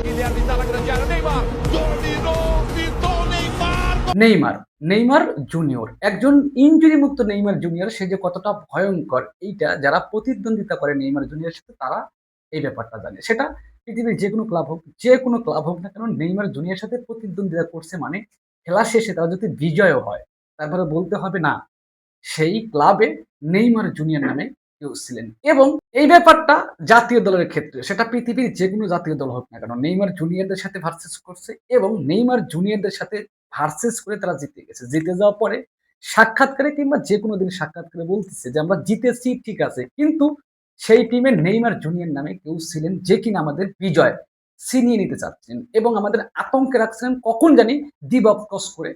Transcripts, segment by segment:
Área. Neymar pintou Neymar. Neymar Neymar junior একজন injury মুক্ত Neymar junior, সে যে কতটা ভয়ঙ্কর, এইটা যারা প্রতিদ্বন্দ্বিতা করে নেইমার জুনিয়র সাথে তারা এই ব্যাপারটা জানে সেটা পৃথিবীর যে কোনো ক্লাব হোক, যে কোনো ক্লাব হোক না কেন, নেইমার জুনিয়র সাথে প্রতিদ্বন্দ্বিতা করছে মানে খেলা শেষে তারা যদি বিজয়ও হয়, তারপরে বলতে হবে না, সেই ক্লাবে নেইমার জুনিয়র নামে কেউ ছিলেন। এবং এই ব্যাপারটা জাতীয় দলের ক্ষেত্রে, সেটা পৃথিবীর যে কোনো জাতীয় দল হোক না কেন, নেইমার জুনিয়রদের সাথে ভার্সেস করছে এবং নেইমার জুনিয়রদের সাথে ভার্সেস করে তারা জিতে গেছে। জিতে যাওয়ার পরে সাক্ষাৎকারে কিংবা যে কোনো দিন সাক্ষাৎকারে বলতেছে যে, আমরা জিতেছি, ঠিক আছে। কিন্তু সেই টিমে নেইমার জুনিয়র নামে কেউ ছিলেন যে কিনা আমাদের বিজয় ছিনিয়ে নিতে চাচ্ছেন এবং আমাদের আতঙ্কে রাখছিলেন কখন জানি দিবক করে।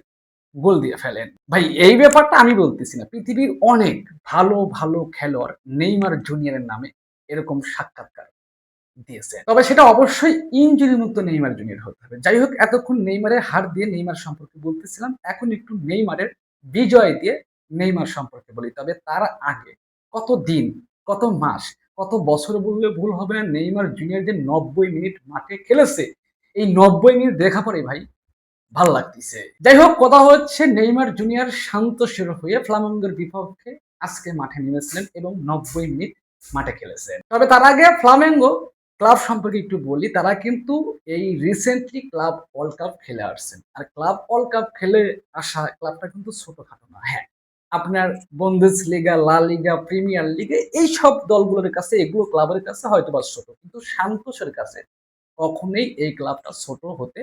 গোল দিয়ে ফেলেন। ভাই, এই ব্যাপারটা আমি বলতেছি না। পৃথিবীর অনেক ভালো ভালো খেলোয়াড় নেইমার জুনিয়রের নামে এরকম সাক্ষাৎকার দিয়েছে। তবে সেটা অবশ্যই ইঞ্জুরি মুক্ত নেইমার জুনিয়র হতে হবে। যাই হোক, এতক্ষণ নেইমারের হার দিয়ে নেইমার সম্পর্কে বলতেছিলাম। এখন একটু নেইমারের বিজয় দিয়ে নেইমার সম্পর্কে বলি। তবে তার আগে কত দিন, কত মাস, কত বছর বললে ভুল হবে না, নেইমার জুনিয়র যে নব্বই মিনিট মাঠে খেলেছে, এই নব্বই মিনিট দেখা পরে ভাই ভালো লাগতেছে। যাই হোক কথা হচ্ছে নেইমার জুনিয়র শান্ত শান্তশির হয়ে ফ্লামেঙ্গোর বিপক্ষে আজকে মাঠে নেমেছিলেন এবং নব্বই মিনিট মাঠে খেলেছেন। তবে তার আগে ফ্লামেঙ্গো ক্লাব সম্পর্কে একটু বলি, তারা কিন্তু এই রিসেন্টলি ক্লাব ওয়ার্ল্ড কাপ খেলে আসছেন। আর ক্লাব ওয়ার্ল্ড কাপ খেলে আসা ক্লাবটা কিন্তু ছোটখাটো না। হ্যাঁ আপনার বন্দেস লিগা লা লিগা প্রিমিয়ার লিগে এই সব দলগুলোর কাছে, এগুলো ক্লাবের কাছে হয়তো বা ছোট, কিন্তু সান্তোষের কাছে কখনোই এই ক্লাবটা ছোট হতে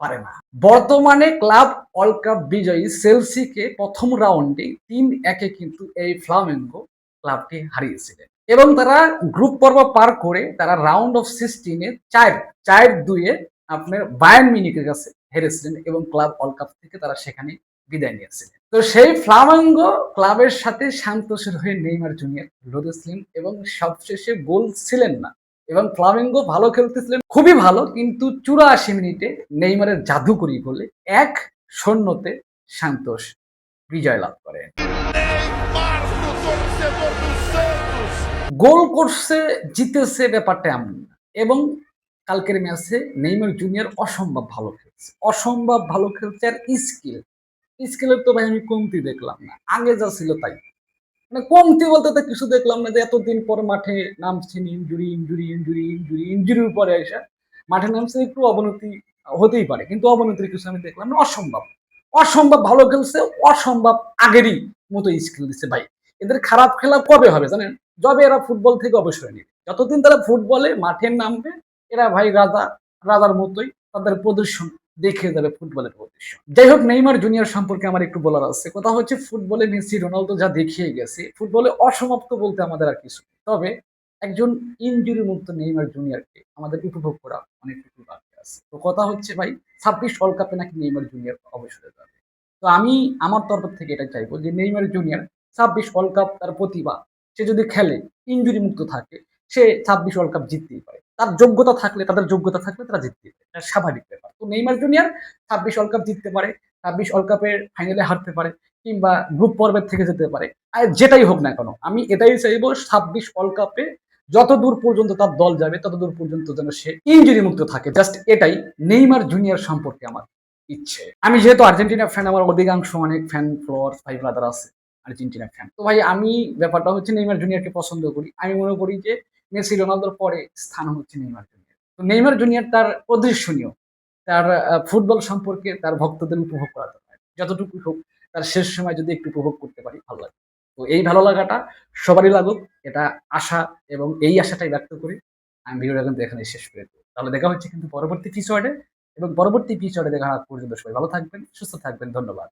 পারে না। বর্তমানে ক্লাব ওয়ার্ল্ড কাপ বিজয়ী সেলসিকে প্রথম রাউন্ডে তিন একে কিন্তু এই ফ্লামেঙ্গো ক্লাবটি হারিয়েছিলেন। এবং তারা গ্রুপ পর্ব পার করে তারা রাউন্ড অফ সিক্সটিনে চার চার দুইয়ে আপনার বায়ান মিনিকের কাছে হেরেছিলেন এবং ক্লাব ওয়ার্ল্ড কাপ থেকে তারা সেখানে বিদায় নিয়েছিলেন। তো সেই ফ্লামেঙ্গো ক্লাবের সাথে সান্তোষের হয়ে নেইমার জুনিয়র লড়েছিলেন এবং সবশেষে গোল ছিলেন না। এবং ফ্লামেঙ্গো ভালো খেলতেছিলেন, খুবই ভালো, কিন্তু চুরাশি মিনিটে নেইমারের জাদুকরি গোলে এক শূন্যতে সান্তোষ বিজয় লাভ করে. গোল করছে, জিতেছে ব্যাপারটা এমন এবং কালকের ম্যাচে নেইমার জুনিয়র অসম্ভব ভালো খেলছে। অসম্ভব ভালো খেলছে আর স্কিল, স্কিলের তো ভাই আমি কমতি দেখলাম না। আগে যা ছিল তাই। মানে কমতি বলতে তো কিছু দেখলাম না যে এতদিন পর মাঠে নামছেন ইঞ্জুরি ইঞ্জুরি ইঞ্জুরি ইঞ্জুরি ইঞ্জুরির পরে এসে মাঠে নামছে একটু অবনতি হতেই পারে। কিন্তু অবনতির কিছু আমি দেখলাম না, অসম্ভব। অসম্ভব ভালো খেলছে, অসম্ভব আগেরই মতো স্কিল দিচ্ছে ভাই। এদের খারাপ খেলা কবে হবে জানেন? যবে এরা ফুটবল থেকে অবসর নেবে। যতদিন তারা ফুটবলে মাঠে নামবে, এরা ভাই রাজা, রাজার মতোই তাদের প্রদর্শন দেখে যাবে ফুটবলের প্রদর্শন যাই হোক, নেইমার জুনিয়র সম্পর্কে আমার একটু বলার আছে। কথা হচ্ছে ফুটবলে মেসি, রোনালদো যা দেখিয়ে গেছে, ফুটবলে অসমাপ্ত বলতে আমাদের আর কিছু। তবে একজন ইনজুরি মুক্ত নেইমার জুনিয়রকে আমাদের উপভোগ করা অনেকটুকু বাকি আছে। তো কথা হচ্ছে ভাই, ছাব্বিশ ওয়ার্ল্ড কাপে নাকি নেইমার জুনিয়র অবসরে যাবে। তো আমি আমার তরফ থেকে এটা চাইব যে নেইমার জুনিয়র ছাব্বিশ ওয়ার্ল্ড কাপ তার প্রতিভা, সে যদি খেলে ইনজুরি মুক্ত থাকে, সে ছাব্বিশ ওয়ার্ল্ড কাপ জিততেই পারে। তার যোগ্যতা থাকলে, তাদের যোগ্যতা থাকলে তারা জিততে পারে। এটা স্বাভাবিক ব্যাপার। তো নেইমার জুনিয়র ছাব্বিশ ওয়ার্ল্ড কাপ জিততে পারে, ছাব্বিশ ওয়ার্ল্ড কাপের ফাইনালে হারতে পারে, কিংবা গ্রুপ পর্বের থেকে যেতে পারে। আর যেটাই হোক না কেন, আমি এটাই চাইব ছাব্বিশ ওয়ার্ল্ড কাপে যত দূর পর্যন্ত তার দল যাবে তত দূর পর্যন্ত যেন সে ইনজুরি মুক্ত থাকে। জাস্ট এটাই নেইমার জুনিয়র সম্পর্কে আমার ইচ্ছে। আমি যেহেতু আর্জেন্টিনা ফ্যান আমার অধিকাংশ অনেক ফ্যান ফ্লোয়ার ভাই ব্রাদার আছে আর্জেন্টিনা ফ্যান তো ভাই, আমি ব্যাপারটা হচ্ছে নেইমার জুনিয়রকে পছন্দ করি। আমি মনে করি যে মেসি, রোনালদোর পরে স্থান হচ্ছে নেইমার জুনিয়র। তো নেইমার জুনিয়র তার প্রদর্শনীয় তার ফুটবল সম্পর্কে তার ভক্তদের উপভোগ করাতে পারে। যতটুকু হোক, তার শেষ সময় যদি একটু উপভোগ করতে পারি, ভালো লাগে। তো এই ভালো লাগাটা সবারই লাগুক, এটা আশা এবং এই আশাটাই ব্যক্ত করি আমি ভিডিওটা কিন্তু এখানে শেষ করে দেবো। তাহলে দেখা হচ্ছে কিন্তু পরবর্তী এপিসোডে এবং পরবর্তী এপিসোডে দেখা পর্যন্ত সবাই ভালো থাকবেন, সুস্থ থাকবেন, ধন্যবাদ।